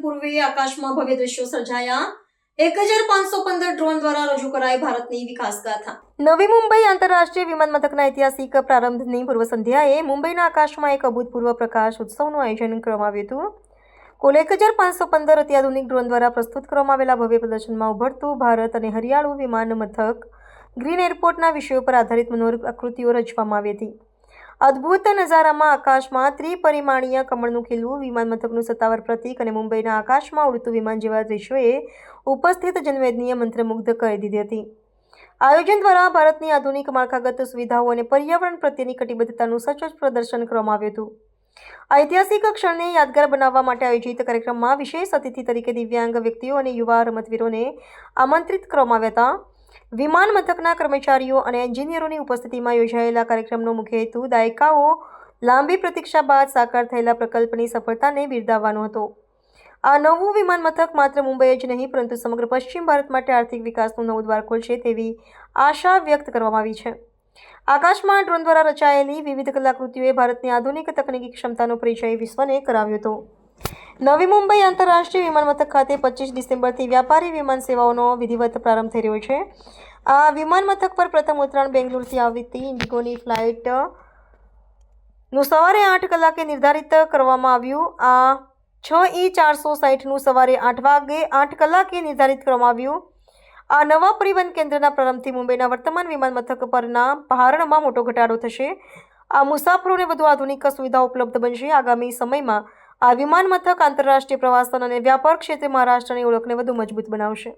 પૂર્વે આકાશમાં ભવ્ય દ્રશ્યો સર્જાયા. એક હજાર પાંચસો પંદર ડ્રોન દ્વારા રજૂ કરાઈ ભારતની વિકાસ ગાથા નવી મુંબઈ આંતરરાષ્ટ્રીય વિમાન મથકના ઐતિહાસિક પ્રારંભની પૂર્વ સંધ્યાએ મુંબઈના આકાશમાં એક અભૂતપૂર્વ પ્રકાશ ઉત્સવનું આયોજન કરવામાં આવ્યું હતું. કુલ એક હજાર પાંચસો પંદર અત્યાધુનિક ડ્રોન દ્વારા પ્રસ્તુત કરવામાં આવેલા ભવ્ય પ્રદર્શનમાં ઉભરતું ભારત અને હરિયાળું વિમાન મથક ગ્રીન એરપોર્ટના વિષયો પર આધારિત મનોહર આકૃતિઓ રચવામાં આવી હતી. અદ્ભુત નજારામાં આકાશમાં ત્રિપરિમાણીય કમળનું ખીલવું, વિમાન મથકનું સત્તાવાર પ્રતીક અને મુંબઈના આકાશમાં ઉડતું વિમાન જેવા દ્રશ્યોએ ઉપસ્થિત જનવેદનીય મંત્રમુગ્ધ કરી દીધી હતી. આયોજન દ્વારા ભારતની આધુનિક માળખાગત સુવિધાઓ અને પર્યાવરણ પ્રત્યેની કટિબદ્ધતાનું સચોટ પ્રદર્શન કરવામાં આવ્યું હતું. ઐતિહાસિક ક્ષણને યાદગાર બનાવવા માટે આયોજિત કાર્યક્રમમાં વિશેષ અતિથિ તરીકે દિવ્યાંગ વ્યક્તિઓ અને યુવા રમતવીરોને આમંત્રિત કરવામાં આવ્યા હતા. વિમાન મથકના કર્મચારીઓ અને એન્જિનિયરોની ઉપસ્થિતિમાં યોજાયેલા કાર્યક્રમનો મુખ્ય હેતુ દાયકાઓ લાંબી પ્રતીક્ષા બાદ સાકાર થયેલા પ્રકલ્પની સફળતાને બિરદાવવાનો હતો. આ નવું વિમાન મથક માત્ર મુંબઈ જ નહીં, પરંતુ સમગ્ર પશ્ચિમ ભારત માટે આર્થિક વિકાસનું નવું દ્વાર ખોલશે તેવી આશા વ્યક્ત કરવામાં આવી છે. આકાશમાં ડ્રોન દ્વારા રચાયેલી વિવિધ કલાકૃતિઓએ ભારતની આધુનિક તકનીકી ક્ષમતાનો પરિચય વિશ્વને કરાવ્યો હતો. નવી મુંબઈ આંતરરાષ્ટ્રીય વિમાનમથક ખાતે પચીસ ડિસેમ્બરથી વ્યાપારી વિમાન સેવાઓનો વિધિવત પ્રારંભ થઈ રહ્યો છે. આ વિમાન મથક પર પ્રથમ ઉતરાણ બેંગ્લોરથી આવતી ઇન્ડિગોની ફ્લાઇટનું સવારે આઠ કલાકે નિર્ધારિત કરવામાં આવ્યું. આ છ ઈ ચારસો સાહીઠનું સવારે આઠ વાગે આઠ કલાકે નિર્ધારિત કરવામાં આવ્યું. આ નવા પરિવહન કેન્દ્રના પ્રારંભથી મુંબઈના વર્તમાન વિમાન મથક પરના ભારણમાં મોટો ઘટાડો થશે. આ મુસાફરોને વધુ આધુનિક સુવિધાઓ ઉપલબ્ધ બનશે. આગામી સમયમાં આ વિમાન મથક આંતરરાષ્ટ્રીય પ્રવાસન અને વ્યાપાર ક્ષેત્રે મહારાષ્ટ્રની ઓળખને વધુ મજબૂત બનાવશે.